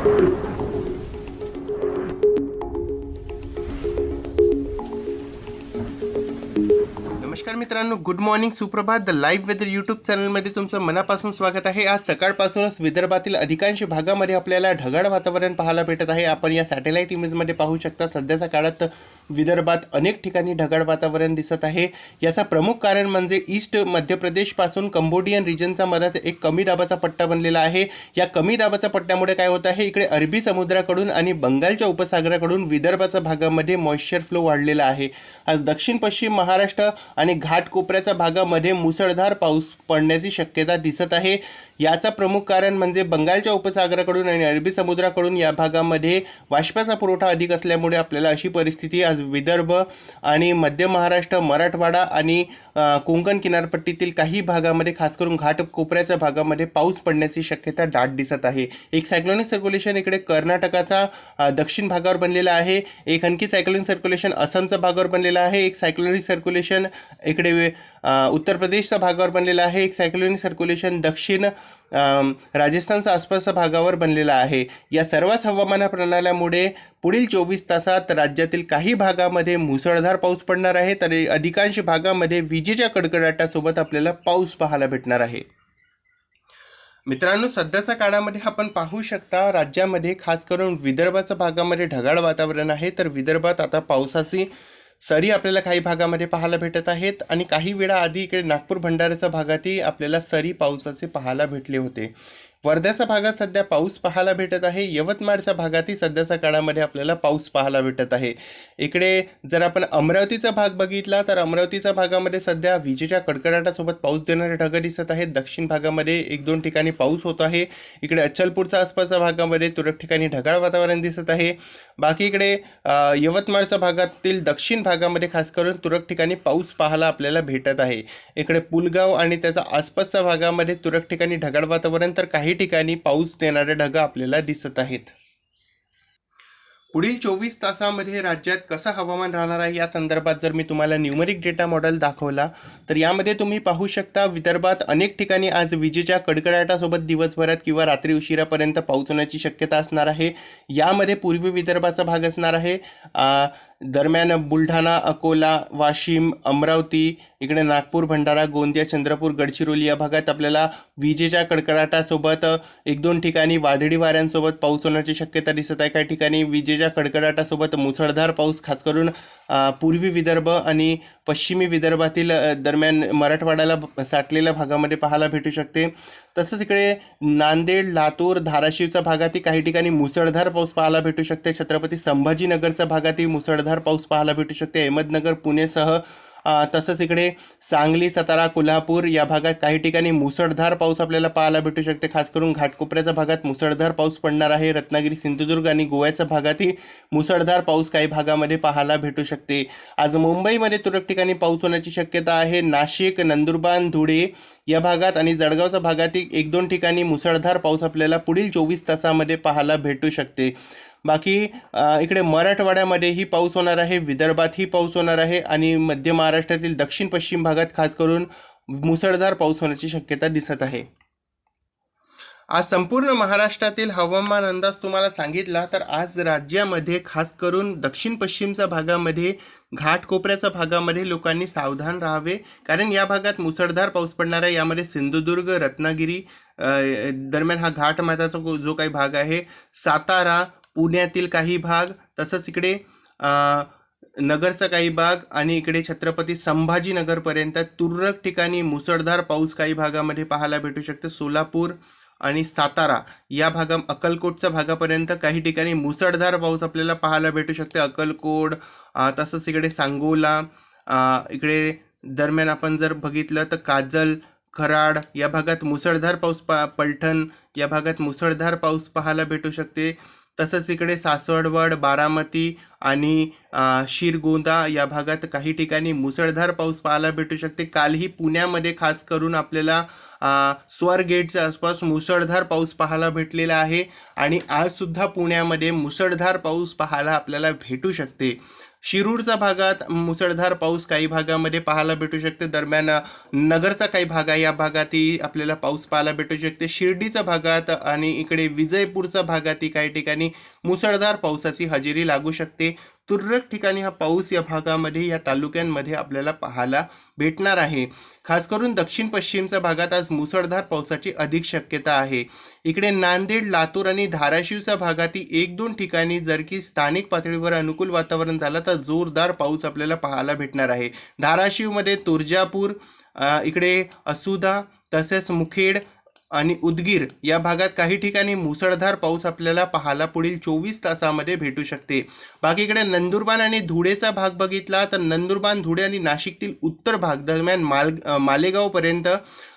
नमस्कार मित्रांनो good morning सुप्रभात द लाईव्ह वेदर यूट्यूब चॅनलमध्ये तुमचं मनापासून स्वागत आहे. आज सकाळपासूनच विदर्भातील अधिकांश भागामध्ये आपल्याला ढगाळ वातावरण पाहायला भेटत आहे. आपण या सॅटेलाईट इमेजमध्ये पाहू शकता सध्याच्या काळात विदर्भात अनेक ठिकाणी ढगाळ वातावरण दिसत आहे. याचा प्रमुख कारण म्हणजे ईस्ट मध्य प्रदेशपासून कंबोडियन रिजनचा मधात एक कमी दाबाचा पट्टा बनलेला आहे. या कमी दाबाच्या पट्ट्यामुळे काय होत आहे? इकडे अरबी समुद्राकडून आणि बंगालच्या उपसागराकडून विदर्भाच्या भागामध्ये मॉइश्चर फ्लो वाढलेला आहे. आज दक्षिण पश्चिम महाराष्ट्र आणि घाटकोपऱ्याच्या भागामध्ये मुसळधार पाऊस पडण्याची शक्यता दिसत आहे. याचा प्रमुख कारण म्हणजे बंगालच्या उपसागराकडून आणि अरबी समुद्राकडून या भागामध्ये बाष्पाचा पुरवठा अधिक असल्यामुळे आपल्याला अशी परिस्थिती आज विदर्भ आणि मध्य महाराष्ट्र मराठवाडा आणि कोंकण किनारपट्टीतील काही भागामध्ये खास करून घाट कोपऱ्याच्या भागामध्ये पाऊस पडण्याची शक्यता दाट दिसत आहे. एक सायक्लोनिक सर्क्युलेशन इकडे कर्नाटकाचा दक्षिण भागावर बनलेला आहे. एक आणखी सायक्लोनिक सर्क्युलेशन असमच्या भागावर बनलेला आहे. एक सायक्लोनिक सर्क्युलेशन इकडे उत्तर प्रदेशच्या भागावर बनलेला आहे. एक सायक्लोनिक सर्क्युलेशन दक्षिण राजस्थानचा राजस्थानच्या आसपासच्या भागावर बनलेला आहे. या सर्वच हवामान प्रणाल्यामुळे पुढील चोवीस तासात राज्यातील काही भागामध्ये मुसळधार पाऊस पडणार आहे. तर अधिकांश भागामध्ये विजेच्या कडकडाटासोबत आपल्याला पाऊस पाहायला भेटणार आहे. मित्रांनो सध्याच्या काळामध्ये आपण पाहू शकता राज्यामध्ये खास करून विदर्भाच्या भागामध्ये ढगाळ वातावरण आहे. तर विदर्भात आता पावसाची सरी आपल्याला काही भागामध्ये पाहायला भेटत आहेत आणि काही वेळा आधी इकडे नागपूर भंडाऱ्याच्या भागातही आपल्याला सरी पावसाचे पाहायला भेटले होते. वर्ध्याच्या भागात सध्या पाऊस पाहायला भेटत आहे. यवतमाळच्या भागातही सध्याच्या काळामध्ये आपल्याला पाऊस पाहायला भेटत आहे. इकडे जर आपण अमरावतीचा भाग बघितला तर अमरावतीच्या भागामध्ये सध्या विजेच्या कडकडाटासोबत पाऊस देणारे ढगं दिसत आहेत. दक्षिण भागामध्ये एक दोन ठिकाणी पाऊस होत आहे. इकडे अचलपूरच्या आसपासच्या भागामध्ये तुरळक ठिकाणी ढगाळ वातावरण दिसत आहे. बाकी इकडे यवतमाळच्या भागातील दक्षिण भागामध्ये खास करून तुरळक ठिकाणी पाऊस पाहायला आपल्याला भेटत आहे. इकडे पुलगाव आणि त्याचा आसपासच्या भागामध्ये तुरळक ठिकाणी ढगाळ वातावरण तर काही ठिकाणी पाऊस देणारे ढग आपल्याला दिसत आहेत. पुढील चोवीस तासामध्ये राज्यात कसं हवामान राहणार आहे या संदर्भात जर मी तुम्हाला न्यूमरिक डेटा मॉडेल दाखवला तर यामध्ये तुम्ही पाहू शकता विदर्भात अनेक ठिकाणी आज विजेच्या कडकडाटासोबत दिवसभरात किंवा रात्री उशिरापर्यंत पाऊस होण्याची शक्यता असणार आहे. यामध्ये पूर्वी विदर्भाचा भाग असणार आहे. दरम्यान बुलढाणा अकोला वाशिम अमरावती इकडे नागपूर भंडारा गोंदिया चंद्रपूर गडचिरोली या भागात आपल्याला विजेच्या कडकडाटासोबत एक दोन ठिकाणी वादळी वाऱ्यांसोबत पाऊस होण्याची शक्यता दिसत आहे. काही ठिकाणी विजेच्या कडकडाटासोबत मुसळधार पाऊस खास करून पूर्वी विदर्भ आणि पश्चिमी विदर्भातील दरम्यान मराठवाड्याला साठलेल्या भागामध्ये पाहायला भेटू शकते. तसंच इकडे नांदेड लातूर धाराशिवच्या भागातही काही ठिकाणी मुसळधार पाऊस पाहायला भेटू शकते. छत्रपती संभाजीनगरच्या भागातही मुसळधार पाऊस पाहायला भेटू शकते. अहमदनगर पुणेसह तसंच इकडे सांगली सातारा कोल्हापूर या भागात काही ठिकाणी मुसळधार पाऊस आपल्याला पाहायला भेटू शकते. खास करून घाटकोपऱ्याच्या भागात मुसळधार पाऊस पडणार आहे. रत्नागिरी सिंधुदुर्ग आणि गोव्याच्या भागातही मुसळधार पाऊस काही भागामध्ये पाहायला भेटू शकते. आज मुंबईमध्ये तुरळक ठिकाणी पाऊस होण्याची शक्यता आहे. नाशिक नंदुरबार धुळे या भागात आणि जळगावच्या भागातही एक दोन ठिकाणी मुसळधार पाऊस आपल्याला पुढील चोवीस तासामध्ये पाहायला भेटू शकते. बाकी इकडे मराठवाड्यामध्येही पाऊस होणार आहे विदर्भातही पाऊस होणार आहे आणि मध्य महाराष्ट्रातील दक्षिण पश्चिम भागात खास करून मुसळधार पाऊस होण्याची शक्यता दिसत आहे. आज संपूर्ण महाराष्ट्रातील हवामान अंदाज तुम्हाला सांगितला तर आज राज्यामध्ये खास करून दक्षिण पश्चिमच्या भागामध्ये घाटकोपऱ्याच्या भागामध्ये लोकांनी सावधान राहावे कारण या भागात मुसळधार पाऊस पडणार आहे. यामध्ये सिंधुदुर्ग रत्नागिरी दरम्यान हा घाट माताचा जो काही भाग आहे सातारा पुण्यातील काही भाग तसंच इकडे नगरचा काही भाग आणि इकडे छत्रपती संभाजीनगरपर्यंत तुरळक ठिकाणी मुसळधार पाऊस काही भागामध्ये पाहायला भेटू शकतो. सोलापूर आणि सातारा या भागा अक्कलकोटच्या भागापर्यंत काही ठिकाणी मुसळधार पाऊस आपल्याला पाहायला भेटू शकते. अक्कलकोट तसंच इकडे सांगोला इकडे दरम्यान आपण जर बघितलं तर काजल खराड या भागात मुसळधार पाऊस पा पलठण या भागात मुसळधार पाऊस पाहायला भेटू शकते. तसंच इकडे सासवडवड बारामती आणि शिरगोंदा या भागात काही ठिकाणी मुसळधार पाऊस पाहायला भेटू शकते. कालही पुण्यामध्ये खास करून आपल्याला स्वर गेटच्या आसपास मुसळधार पाऊस पाहायला भेटलेला आहे आणि आजसुद्धा पुण्यामध्ये मुसळधार पाऊस पाहायला आपल्याला भेटू शकते. शिरूरचा भागात मुसळधार पाऊस काही भागामध्ये पाहायला भेटू शकते. दरम्यान नगरचा काही भाग आहे. या भागातही आपल्याला पाऊस पाहायला भेटू शकते. शिर्डीच्या भागात आणि इकडे विजयपूरचा भागातही काही ठिकाणी मुसळधार पावसाची हजेरी लागू शकते. तुरळक ठिकाणी हा पाऊस या भागामध्ये या तालुक्यांमध्ये आपल्याला पाहायला भेटणार आहे. खास करून दक्षिण पश्चिमच्या भागात आज मुसळधार पावसाची अधिक शक्यता आहे. इकडे नांदेड लातूर आणि धाराशिवच्या भागातील एक दोन ठिकाणी जर की स्थानिक पातळीवर अनुकूल वातावरण झालं तर जोरदार पाऊस आपल्याला पाहायला भेटणार आहे. धाराशिवमध्ये तुळजापूर इकडे असुदा तसेच मुखेड आणि उदगीर या भागात काही ठिकाणी मुसळधार पाऊस आपल्याला पाहायला पुढील चोवीस तासामध्ये भेटू शकते. बाकीकडे नंदुरबान आणि धुळेचा भाग बघितला तर नंदुरबान धुळे आणि नाशिकतील उत्तर भाग दरम्यान माल मालेगावपर्यंत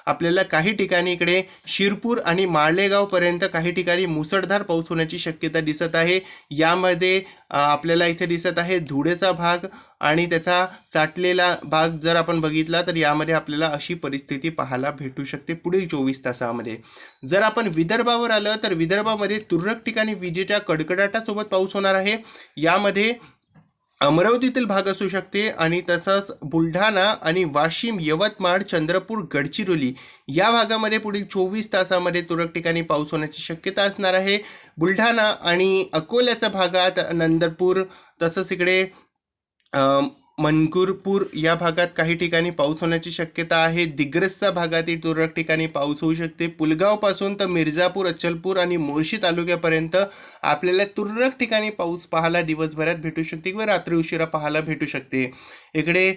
आपल्याला काही ठिकाणी इकडे शिरपूर आणि माळेगावपर्यंत काही ठिकाणी मुसळधार पाऊस होण्याची शक्यता दिसत आहे. यामध्ये आपल्याला इथे दिसत आहे धुळेचा भाग आणि त्याचा साठलेला भाग जर आपण बघितला तर यामध्ये आपल्याला अशी परिस्थिती पाहायला भेटू शकते पुढील चोवीस तासामध्ये. जर आपण विदर्भावर आलं तर विदर्भामध्ये तुरळक ठिकाणी विजेच्या कडकडाटासोबत पाऊस होणार आहे. यामध्ये अमरावतीतील भाग असू शकते आणि तसंच बुलढाणा आणि वाशिम यवतमाळ चंद्रपूर गडचिरोली या भागामध्ये पुढील चोवीस तासामध्ये तुरळक ठिकाणी पाऊस होण्याची शक्यता असणार आहे. बुलढाणा आणि अकोल्याच्या भागात नंदरपूर तसंच इकडे मनकुरपूर या भागात काही ठिकाणी पाऊस होण्याची शक्यता आहे. दिग्रस्त भागातील तुरळक ठिकाणी पाऊस होऊ शकते. पुलगावपासून तर मिर्झापूर अचलपूर आणि मोर्शी तालुक्यापर्यंत आपल्याला तुरळक ठिकाणी पाऊस पाहायला दिवसभरात भेटू शकते किंवा रात्री उशिरा पाहायला भेटू शकते. इकडे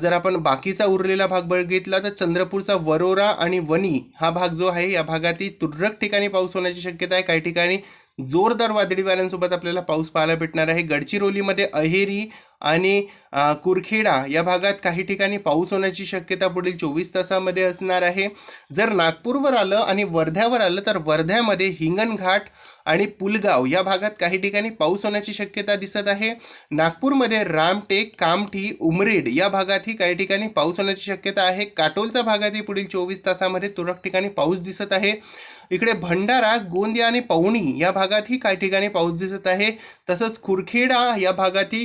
जर आपण बाकीचा उरलेला भाग बघितला तर चंद्रपूरचा वरोरा आणि वणी हा भाग जो आहे या भागातील तुरळक ठिकाणी पाऊस होण्याची शक्यता आहे. काही ठिकाणी जोरदार वादळी वाऱ्यांसोबत आपल्याला पाऊस पाहायला भेटणार आहे. गडचिरोलीमध्ये अहेरी आणि कुरखेडा या भागात काही ठिकाणी पाऊस होण्याची शक्यता पुढील चोवीस तासामध्ये असणार आहे. जर नागपूरवर आलं आणि वर्ध्यावर आलं तर वर्ध्यामध्ये हिंगणघाट आणि पुलगाव या भागात काही ठिकाणी पाऊस होण्याची शक्यता दिसत आहे. नागपूरमध्ये रामटेक कामठी उमरेड या भागातही काही ठिकाणी पाऊस होण्याची शक्यता आहे. काटोलच्या भागातही पुढील चोवीस तासामध्ये तुरळक ठिकाणी पाऊस दिसत आहे. इकडे भंडारा गोंदिया आणि पवणी या भागातही काही ठिकाणी पाऊस दिसत आहे. तसंच कुरखेडा या भागातही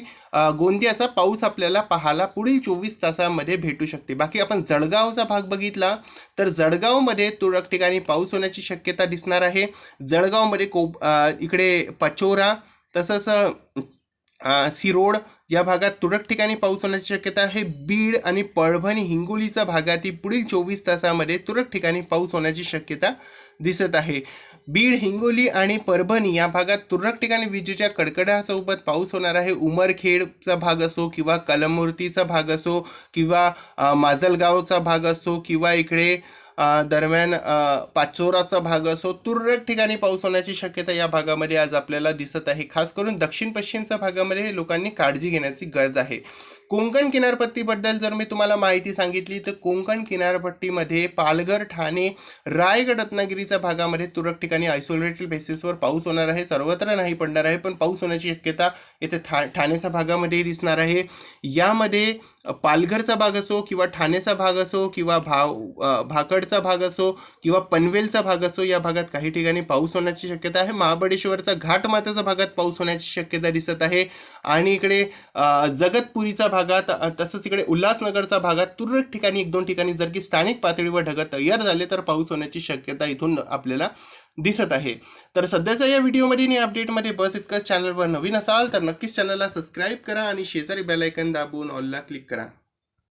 गोंदियाचा पाऊस आपल्याला पाहायला पुढील चोवीस तासामध्ये भेटू शकते. बाकी आपण जळगावचा भाग बघितला तर जळगावमध्ये तुरळक ठिकाणी पाऊस होण्याची शक्यता दिसणार आहे. जळगावमध्ये कोप इकडे पचोरा तसंच सिरोड या भागात तुरळक ठिकाणी पाऊस होण्याची शक्यता आहे. बीड आणि परभणी हिंगोलीच्या भागातील पुढील चोवीस तासामध्ये तुरळक ठिकाणी पाऊस होण्याची शक्यता दिसत आहे. बीड हिंगोली आणि परभणी या भागात तुरळक ठिकाणी विजेच्या कडकडासोबत पाऊस होणार आहे. उमरखेडचा भाग असो किंवा कलमूर्तीचा भाग असो किंवा माजलगावचा भाग असो किंवा इकडे दरम्यान पाचोराचा भाग असो तुरळक ठिकाणी पाऊस होण्याची शक्यता या भागामध्ये आज आपल्याला दिसत आहे. खास करून दक्षिण पश्चिमच्या भागामध्ये लोकांनी काळजी घेण्याची गरज आहे. कोकण किनारपट्टीबद्दल जर मी तुम्हाला माहिती सांगितली तर कोकण किनारपट्टीमध्ये पालघर ठाणे रायगड रत्नागिरीच्या भागामध्ये तुरळक ठिकाणी आयसोलेटेड बेसिसवर पाऊस होणार आहे. सर्वत्र नाही पडणार आहे पण पाऊस होण्याची शक्यता येथे ठा ठाण्याच्या भागामध्ये दिसणार आहे. यामध्ये पालघरचा भाग असो किंवा ठाण्याचा भाग असो किंवा भाव भाकडचा भाग असो किंवा पनवेलचा भाग असो या भागात काही ठिकाणी पाऊस होण्याची शक्यता आहे. महाबळेश्वरचा घाटमाताच्या भागात पाऊस होण्याची शक्यता दिसत आहे. आणि इकडे जगतपुरीचा जगतपुरीचा भागात तसंच इकडे उल्हासनगरचा भागात तुरळक ठिकाणी एक दोन ठिकाणी जर की स्थानिक पातळीवर ढग तयार झाले तर पाऊस होण्याची शक्यता इथून आपल्याला दिसत आहे. तर सध्याच्या या व्हिडिओमध्ये आणि अपडेटमध्ये बस इतकंच. चॅनलवर नवीन असाल तर नक्कीच चॅनलला सबस्क्राईब करा आणि शेजारी बेलायकन दाबून ऑलला क्लिक करा.